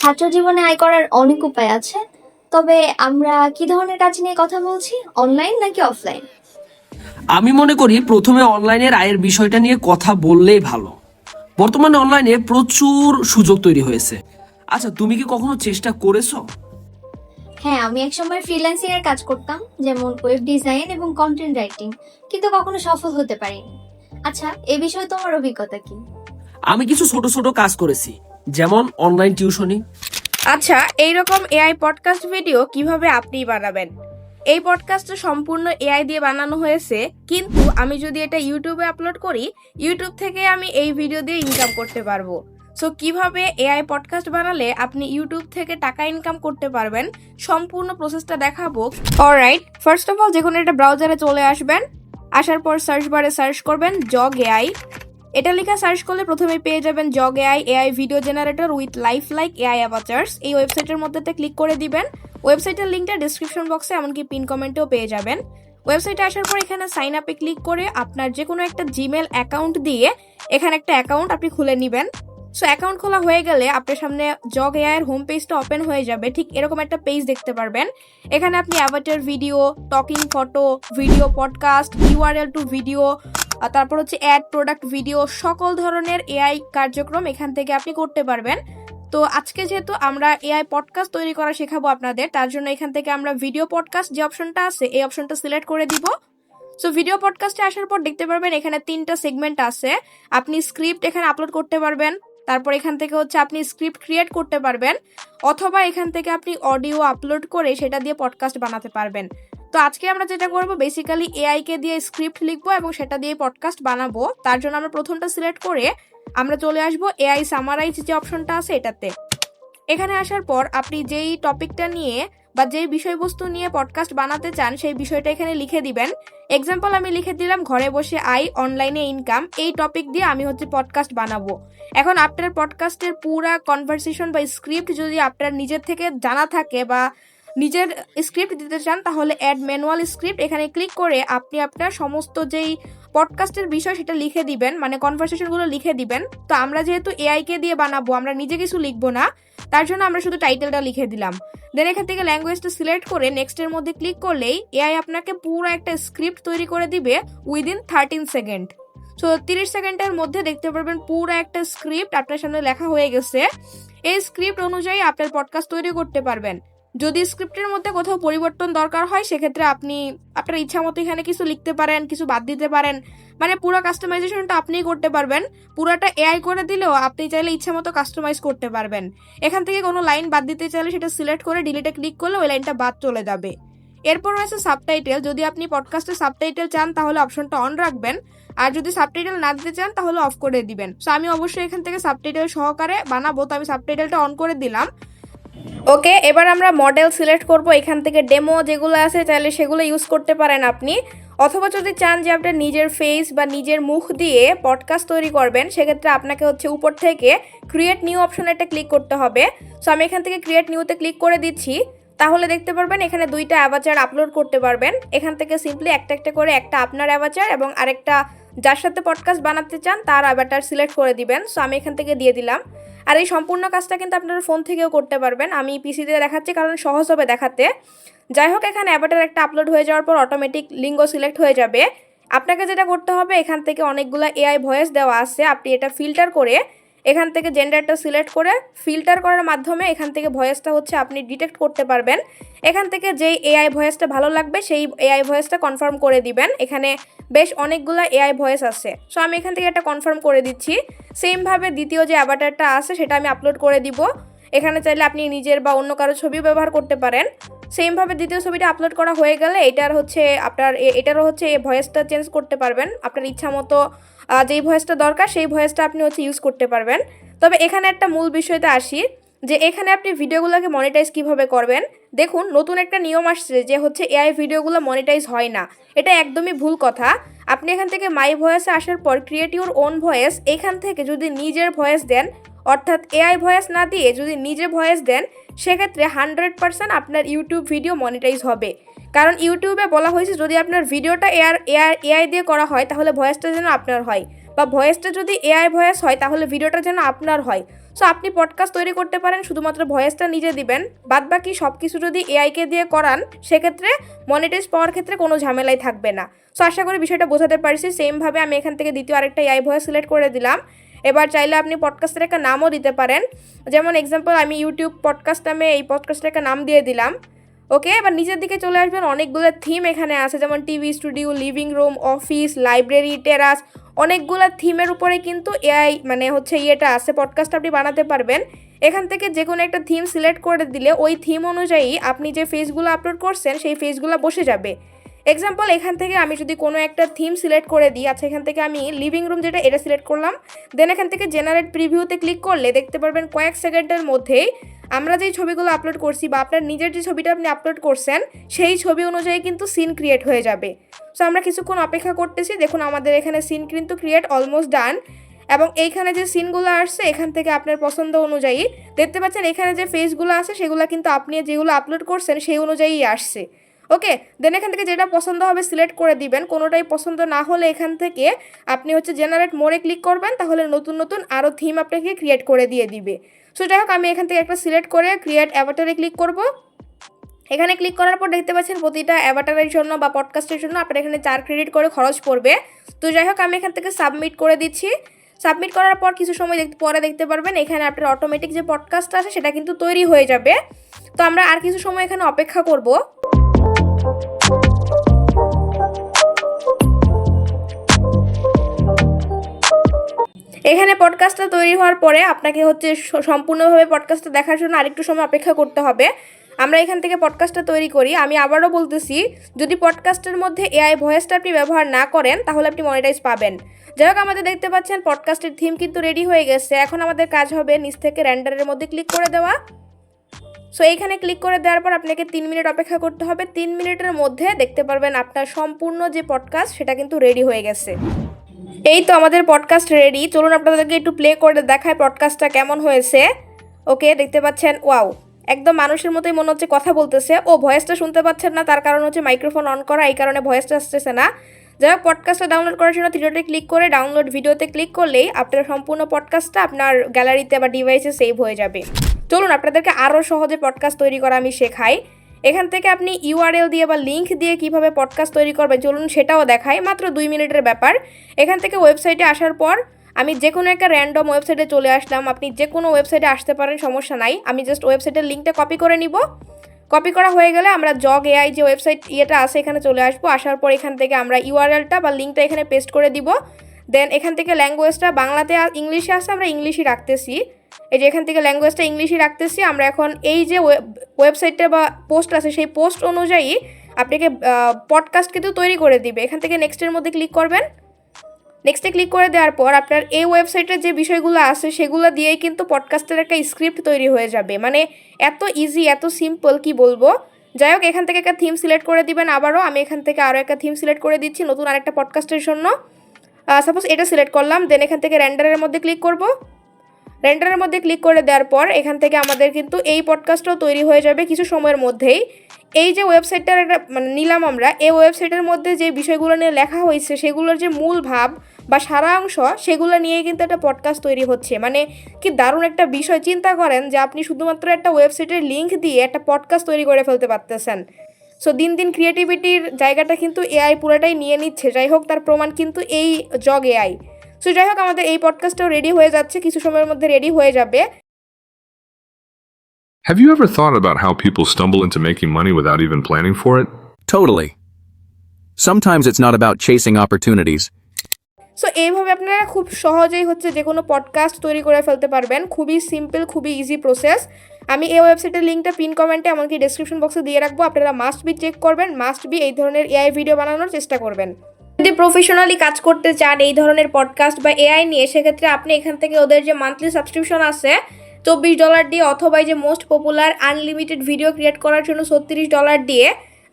ছাত্র জীবনে আয় করার অনেক উপায় আছে। তবে আমরা কি ধরনের কাজ নিয়ে কথা বলছি? অনলাইন নাকি অফলাইন? আমি মনে করি প্রথমে অনলাইনের আয়ের বিষয়টা নিয়ে কথা বললেই ভালো। বর্তমানে অনলাইনে প্রচুর সুযোগ তৈরি হয়েছে। আচ্ছা তুমি কি কখনো চেষ্টা করেছ? হ্যাঁ আমি একসময় ফ্রিল্যান্সিং এর কাজ করতাম যেমন ওয়েব ডিজাইন এবং কন্টেন্ট রাইটিং কিন্তু কখনো সফল হতে পারিনি। আচ্ছা এ বিষয়ে তোমার অভিজ্ঞতা কি? আমি কিছু ছোট ছোট কাজ করেছি। যেমন অনলাইন টিউশনি আচ্ছা এইরকম এআই পডকাস্ট ভিডিও কীভাবে আপনি বানাবেন? এই পডকাস্টটা সম্পূর্ণ এআই দিয়ে বানানো হয়েছে, কিন্তু আমি যদি এটা ইউটিউবে আপলোড করি ইউটিউব থেকে আমি এই ভিডিও দিয়ে ইনকাম করতে পারব। সো কীভাবে এআই পডকাস্ট বানালে আপনি ইউটিউব থেকে টাকা ইনকাম করতে পারবেন, সম্পূর্ণ প্রসেসটা দেখাবো। অলরাইট ফার্স্ট অফ অল যে কোনো একটা ব্রাউজারে চলে আসবেন, আসার পর সার্চ বারে সার্চ করবেন জগ এআই এটা লেখা সার্চ করলে প্রথমে পেয়ে যাবেন Jogg AI AI video generator with life like AI avatars এই ওয়েবসাইটের মধ্যে ক্লিক করে দিবেন। ওয়েবসাইটের লিঙ্কটা ডিসক্রিপশন বক্সে এমনকি পিন কমেন্টেও পেয়ে যাবেন। ওয়েবসাইটে আসার পর এখানে সাইন আপে ক্লিক করে আপনার যে কোনো একটা জিমেল অ্যাকাউন্ট দিয়ে এখানে একটা অ্যাকাউন্ট আপনি খুলে নেবেন। সো অ্যাকাউন্ট খোলা হয়ে গেলে আপনার সামনে জগ এআই এর হোম পেজটা ওপেন হয়ে যাবে। ঠিক এরকম একটা পেজ দেখতে পারবেন। এখানে আপনি avatar video talking photo video podcast URL to video তারপর হচ্ছে অ্যাড প্রোডাক্ট ভিডিও সকল ধরনের এআই কার্যক্রম এখান থেকে আপনি করতে পারবেন। তো আজকে যেহেতু আমরা এআই পডকাস্ট তৈরি করা শেখাবো আপনাদের, তার জন্য এখান থেকে আমরা ভিডিও পডকাস্ট যে অপশনটা আছে, এই অপশনটা সিলেক্ট করে দিব। সো ভিডিও পডকাস্টে আসার পর দেখতে পারবেন এখানে তিনটা সেগমেন্ট আছে। আপনি স্ক্রিপ্ট এখানে আপলোড করতে পারবেন, তারপর এখান থেকে হচ্ছে আপনি স্ক্রিপ্ট ক্রিয়েট করতে পারবেন, অথবা এখান থেকে আপনি অডিও আপলোড করে সেটা দিয়ে পডকাস্ট বানাতে পারবেন। তো আজকে আমরা যেটা করব বেসিক্যালি এআই কে দিয়ে স্ক্রিপ্ট লিখব এবং সেটা দিয়ে পডকাস্ট বানাবো। তার জন্য আমরা প্রথমটা সিলেক্ট করে আমরা চলে আসব এআই সামারাইজ যে অপশনটা আছে এটাতে। এখানে আসার পর আপনি যেই টপিকটা নিয়ে বা যেই বিষয়বস্তু নিয়ে পডকাস্ট বানাতে চান, সেই বিষয়টা এখানে লিখে দিবেন। এক্সাম্পল আমি লিখে দিলাম, ঘরে বসে আই অনলাইনে ইনকাম এই টপিক দিয়ে আমি হচ্ছে পডকাস্ট বানাবো। এখন আপনার পডকাস্টের পুরা কনভারসেশন বা স্ক্রিপ্ট যদি আপনার নিজের থেকে জানা থাকে বা নিজের স্ক্রিপ্ট দিতে চান, তাহলে অ্যাড ম্যানুয়াল স্ক্রিপ্ট এখানে ক্লিক করে আপনি আপনার সমস্ত যেই পডকাস্টের বিষয় সেটা লিখে দিবেন মানে কনভারসেশনগুলো লিখে দিবেন। তো আমরা যেহেতু এআই কে দিয়ে বানাবো, আমরা নিজে কিছু লিখব না, তার জন্য আমরা শুধু টাইটেলটা লিখে দিলাম। দেন এখান থেকে ল্যাঙ্গুয়েজটা সিলেক্ট করে নেক্সটের মধ্যে ক্লিক করলেই এআই আপনাকে পুরো একটা স্ক্রিপ্ট তৈরি করে দিবে উইদিন থার্টিন সেকেন্ড সো তিরিশ সেকেন্ডের মধ্যে দেখতে পারবেন পুরো একটা স্ক্রিপ্ট আপনার সামনে লেখা হয়ে গেছে। এই স্ক্রিপ্ট অনুযায়ী আপনার পডকাস্ট তৈরি করতে পারবেন। যদি স্ক্রিপ্টের মধ্যে কোথাও পরিবর্তন দরকার হয়, সেক্ষেত্রে আপনি, আপনার ইচ্ছা মতো এখানে কিছু লিখতে পারেন, কিছু বাদ দিতে পারেন। মানে পুরো কাস্টমাইজেশনটা আপনিই করতে পারবেন। পুরোটা এআই করে দিলেও আপনি চাইলে ইচ্ছা মতো কাস্টমাইজ করতে পারবেন। এখান থেকে কোনো লাইন বাদ দিতে চাইলে সেটা সিলেক্ট করে ডিলিটে ক্লিক করলে ওই লাইনটা বাদ চলে যাবে। এরপর রয়েছে সাবটাইটেল যদি আপনি পডকাস্টে সাবটাইটেল চান, তাহলে অপশনটা অন রাখবেন। আর যদি সাবটাইটেল না দিতে চান, তাহলে অফ করে দিবেন। সো আমি অবশ্যই এখান থেকে সাবটাইটেল সহকারে বানাবো। তো আমি সাবটাইটেলটা অন করে দিলাম। ওকে, এবার আমরা মডেল সিলেক্ট করব। এখান থেকে ডেমো যেগুলো আছে চাইলে সেগুলো ইউজ করতে পারেন আপনি। অথবা যদি চান যে আপনার নিজের ফেস বা নিজের মুখ দিয়ে পডকাস্ট তৈরি করবেন, সেক্ষেত্রে আপনাকে হচ্ছে উপর থেকে ক্রিয়েট নিউ অপশন একটা ক্লিক করতে হবে। সো আমি এখান থেকে ক্রিয়েট নিউতে ক্লিক করে দিচ্ছি। তাহলে দেখতে পারবেন এখানে দুইটা অ্যাভাচার আপলোড করতে পারবেন। এখান থেকে সিম্পলি একটা একটা করে একটা আপনার অ্যাভাচার এবং আরেকটা যার সাথে পডকাস্ট বানাতে চান, তার অ্যাভাটার সিলেক্ট করে দিবেন। সো আমি এখান থেকে দিয়ে দিলাম। আর এই সম্পূর্ণ কাজটা কিন্তু আপনারা ফোন থেকেও করতে পারবেন। আমি পিসিতে দেখাচ্ছি কারণ সহজ হবে দেখাতে। যাই হোক, এখানে অ্যাভাটার একটা আপলোড হয়ে যাওয়ার পর অটোমেটিক লিঙ্গ সিলেক্ট হয়ে যাবে। আপনাকে যেটা করতে হবে, এখান থেকে অনেকগুলো এআই ভয়েস দেওয়া আছে। আপনি এটা ফিল্টার করে এখান থেকে জেন্ডারটা সিলেক্ট করে ফিল্টার করার মাধ্যমে এখান থেকে ভয়েসটা হচ্ছে আপনি ডিটেক্ট করতে পারবেন। এখান থেকে যেই এআই ভয়েসটা ভালো লাগবে, সেই এআই ভয়েসটা কনফার্ম করে দিবেন। এখানে বেশ অনেকগুলো এআই ভয়েস আছে। সো আমি এখান থেকে একটা কনফার্ম করে দিচ্ছি। সেমভাবে দ্বিতীয় যে অ্যাভাটারটা আছে, সেটা আমি আপলোড করে দিব। এখানে চাইলে আপনি নিজের বা অন্য কারও ছবিও ব্যবহার করতে পারেন। সেমভাবে দ্বিতীয় ছবিটা আপলোড করা হয়ে গেলে এটার হচ্ছে আপনার এটারও হচ্ছে ভয়েসটা চেঞ্জ করতে পারবেন। আপনার ইচ্ছা মতো যেই ভয়েসটা দরকার সেই ভয়েসটা আপনি হচ্ছে ইউজ করতে পারবেন। তবে এখানে একটা মূল বিষয়তে আসি, যে এখানে আপনি ভিডিওগুলোকে মনিটাইজ কীভাবে করবেন? দেখুন, নতুন একটা নিয়ম আসছে যে হচ্ছে এআই ভিডিওগুলো মনিটাইজ হয় না। এটা একদমই ভুল কথা। আপনি এখান থেকে মাই ভয়েসে আসার পর ক্রিয়েট ইউর ওন ভয়েস এখান থেকে যদি নিজের ভয়েস দেন অর্থাৎ এআই ভয়েস না দিয়ে যদি নিজে ভয়েস দেন, সেক্ষেত্রে হান্ড্রেড পার্সেন্ট আপনার ইউটিউব ভিডিও মনিটাইজ হবে। কারণ ইউটিউবে বলা হয়েছে, যদি আপনার ভিডিওটা এআর এআর এআই দিয়ে করা হয়, তাহলে ভয়েসটা যেন আপনার হয়। বা ভয়েসটা যদি এআই ভয়েস হয়, তাহলে ভিডিওটা যেন আপনার হয়। সো আপনি পডকাস্ট তৈরি করতে পারেন, শুধুমাত্র ভয়েসটা নিজে দিবেন। বাদ বাকি সব কিছু যদি এআইকে দিয়ে করান, সেক্ষেত্রে মনিটাইজ পাওয়ার ক্ষেত্রে কোনো ঝামেলাই থাকবে না। সো আশা করি বিষয়টা বোঝাতে পারছি। সেমভাবে আমি এখান থেকে দ্বিতীয় আরেকটা এআই ভয়েস সিলেক্ট করে দিলাম। এবার চাইলে আপনি পডকাস্টের একটা নামও দিতে পারেন। যেমন এক্সাম্পল আমি ইউটিউব পডকাস্ট নামে এই পডকাস্টের একটা নাম দিয়ে দিলাম। ওকে এবার নিচের দিকে চলে আসবেন, অনেকগুলো থিম এখানে আছে, যেমন TV studio living room office library terrace অনেকগুলো থিমের উপরে কিন্তু এআই মানে হচ্ছে ইয়েটা আছে পডকাস্ট আপনি বানাতে পারবেন। এখান থেকে যে কোনো একটা থিম সিলেক্ট করে দিলে ওই থিম অনুযায়ী আপনি যে ফেসগুলো আপলোড করছেন, সেই ফেসগুলো বসে যাবে। এক্সাম্পল এখান থেকে আমি যদি কোনো একটা থিম সিলেক্ট করে দিই আচ্ছা এখান থেকে আমি লিভিং রুম যেটা, এটা সিলেক্ট করলাম। দেন এখান থেকে জেনারেট প্রিভিউতে ক্লিক করলে দেখতে পারবেন কয়েক সেকেন্ডের মধ্যেই আমরা যেই ছবিগুলো আপলোড করছি বা আপনার নিজের যে ছবিটা আপনি আপলোড করছেন, সেই ছবি অনুযায়ী কিন্তু সিন ক্রিয়েট হয়ে যাবে। সো আমরা কিছুক্ষণ অপেক্ষা করতেছি। দেখুন, আমাদের এখানে সিন কিন্তু ক্রিয়েট অলমোস্ট ডান এবং এইখানে যে সিনগুলো আসছে, এখান থেকে আপনার পছন্দ অনুযায়ী, দেখতে পাচ্ছেন এখানে যে ফেসগুলো আছে, সেগুলো কিন্তু আপনি যেগুলো আপলোড করছেন, সেই অনুযায়ী আসছে। ওকে দেন এখান থেকে যেটা পছন্দ হবে সিলেক্ট করে দিবেন। কোনোটাই পছন্দ না হলে এখান থেকে আপনি হচ্ছে জেনারেট মোড়ে ক্লিক করবেন, তাহলে নতুন নতুন আরও থিম আপনাকে ক্রিয়েট করে দিয়ে দিবে। সো যাই হোক, আমি এখান থেকে একটা সিলেক্ট করে ক্রিয়েট অ্যাভাটারে ক্লিক করব। এখানে ক্লিক করার পর দেখতে পাচ্ছেন প্রতিটা অ্যাভাটারের জন্য বা পডকাস্টের জন্য আপনার এখানে চার ক্রেডিট করে খরচ পড়বে। তো যাই হোক, আমি এখান থেকে সাবমিট করে দিচ্ছি। সাবমিট করার পর কিছু সময় পরে দেখতে পারবেন, এখানে আপনার অটোমেটিক যে পডকাস্ট আছে, সেটা কিন্তু তৈরি হয়ে যাবে। তো আমরা আর কিছু সময় এখানে অপেক্ষা করব। এখানে পডকাস্টটা তৈরি হওয়ার পরে আপনাকে হচ্ছে সম্পূর্ণভাবে পডকাস্টটা দেখার জন্য আরেকটু সময় অপেক্ষা করতে হবে। আমরা এখান থেকে পডকাস্টটা তৈরি করি। আমি আবারও বলতেছি, যদি পডকাস্টের মধ্যে এআই ভয়েসটা আপনি ব্যবহার না করেন, তাহলে আপনি মনিটাইজ পাবেন। যাই হোক, আমাদের দেখতে পাচ্ছেন পডকাস্টের থিম কিন্তু রেডি হয়ে গেছে। এখন আমাদের কাজ হবে নিচ থেকে র্যান্ডারের মধ্যে ক্লিক করে দেওয়া। সো এইখানে ক্লিক করে দেওয়ার পর আপনাকে তিন মিনিট অপেক্ষা করতে হবে। তিন মিনিটের মধ্যে দেখতে পারবেন আপনার সম্পূর্ণ যে পডকাস্ট সেটা কিন্তু রেডি হয়ে গেছে। এই তো আমাদের পডকাস্ট রেডি চলুন আপনাদেরকে একটু প্লে করে দেখায় পডকাস্টটা কেমন হয়েছে। ওকে দেখতে পাচ্ছেন ওয়াও একদম মানুষের মতোই মনে হচ্ছে কথা বলতেছে। ও ভয়েসটা শুনতে পাচ্ছেন না, তার কারণ হচ্ছে মাইক্রোফোন অন করা, এই কারণে ভয়েসটা আসতেছে না। যাই হোক পডকাস্টটা ডাউনলোড করার জন্য ভিডিওতে ক্লিক করে ডাউনলোড ভিডিওতে ক্লিক করলেই আপনার সম্পূর্ণ পডকাস্টটা আপনার গ্যালারিতে বা ডিভাইসে সেভ হয়ে যাবে। চলুন, আপনাদেরকে আরও সহজে পডকাস্ট তৈরি করা আমি শেখাই। এখান থেকে আপনি ইউআরএল দিয়ে বা লিঙ্ক দিয়ে কীভাবে পডকাস্ট তৈরি করবেন, চলুন সেটাও দেখাই। মাত্র দুই মিনিটের ব্যাপার। এখান থেকে ওয়েবসাইটে আসার পর আমি যে কোনো একটা র্যান্ডম ওয়েবসাইটে চলে আসলাম। আপনি যে কোনো ওয়েবসাইটে আসতে পারেন, সমস্যা নাই। আমি জাস্ট ওয়েবসাইটের লিঙ্কটা কপি করে নিব। কপি করা হয়ে গেলে আমরা জগ এআই যে ওয়েবসাইট ইয়েটা আছে, এখানে চলে আসব। আসার পর এখান থেকে আমরা ইউআরএলটা বা লিঙ্কটা এখানে পেস্ট করে দিব। দেন এখান থেকে ল্যাঙ্গুয়েজটা বাংলাতে ইংলিশে আছে, আমরা ইংলিশই রাখতেছি। এই যে এখান থেকে ল্যাঙ্গুয়েজটা ইংলিশই রাখতেছি, আমরা এখন এই যে ওয়েবসাইটটা বা পোস্ট আছে, সেই পোস্ট অনুযায়ী আপনাকে পডকাস্ট কিন্তু তৈরি করে দিবে। এখান থেকে নেক্সটের মধ্যে ক্লিক করবেন। নেক্সটে ক্লিক করে দেওয়ার পর আপনার এই ওয়েবসাইটের যে বিষয়গুলো আছে, সেগুলো দিয়েই কিন্তু পডকাস্টের একটা স্ক্রিপ্ট তৈরি হয়ে যাবে। মানে এত ইজি এত সিম্পল কি বলব? যাই হোক, এখান থেকে একটা থিম সিলেক্ট করে দিবেন আবারও। আমি এখান থেকে আরও একটা থিম সিলেক্ট করে দিচ্ছি, নতুন আরেকটা পডকাস্টের জন্য। সাপোজ এটা সিলেক্ট করলাম দেন এখান থেকে র্যান্ডারের মধ্যে ক্লিক করব। রেন্ডারের মধ্যে ক্লিক করে দেওয়ার পর এখান থেকে আমাদের কিন্তু এই পডকাস্টটাও তৈরি হয়ে যাবে কিছু সময়ের মধ্যেই। এই যে ওয়েবসাইটটার একটা মানে নিলাম আমরা, এই ওয়েবসাইটের মধ্যে যে বিষয়গুলো নিয়ে লেখা হয়েছে, সেগুলোর যে মূল ভাব বা সারাংশ, সেগুলো নিয়ে কিন্তু একটা পডকাস্ট তৈরি হচ্ছে। মানে কি দারুণ একটা বিষয়। চিন্তা করেন যে আপনি শুধুমাত্র একটা ওয়েবসাইটের লিঙ্ক দিয়ে একটা পডকাস্ট তৈরি করে ফেলতে পারতেছেন। সো দিন দিন ক্রিয়েটিভিটির জায়গাটা কিন্তু এআই পুরোটাই নিয়ে নিচ্ছে। যাই হোক, তার প্রমাণ কিন্তু এই জগ এআই সো যাই হোক আমাদের এই পডকাস্টটাও রেডি হয়ে যাচ্ছে কিছু সময়ের মধ্যে রেডি হয়ে যাবে। Have you ever thought about how people stumble into making money without even planning for it? Totally. Sometimes it's not about chasing opportunities, so এইভাবে আপনারা খুব সহজেই হচ্ছে যে কোনো পডকাস্ট তৈরি করে ফেলতে পারবেন। খুবই সিম্পল খুবই ইজি প্রসেস আমি এই ওয়েবসাইটের লিঙ্কটা পিন কমেন্টে এমনকি ডেসক্রিপশন বক্সে দিয়ে রাখব। আপনারা মাস্ট বি চেক করবেন মাস্ট বি এই ধরনের এআই ভিডিও বানানোর চেষ্টা করবেন। যদি প্রফেশনালি কাজ করতে চান, এই ধরনের পডকাস্ট বা এআই নিয়ে, সেক্ষেত্রে আপনি এখান থেকে ওদের যে মান্থলি সাবস্ক্রিপশন আছে, চব্বিশ ডলার দিয়ে অথবা যে most popular unlimited video create করার জন্য ছত্রিশ ডলার দিয়ে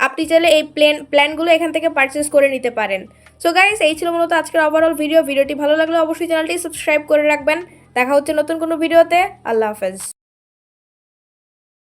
আপনি চাইলে এই প্ল্যান প্ল্যানগুলো এখান থেকে পারচেস করে নিতে পারেন। সো গাইস এই ছিল মূলত আজকের ওভারঅল ভিডিও ভিডিওটি ভালো লাগলে অবশ্যই চ্যানেলটি সাবস্ক্রাইব করে রাখবেন। দেখা হচ্ছে নতুন কোনো ভিডিওতে আল্লাহ হাফেজ।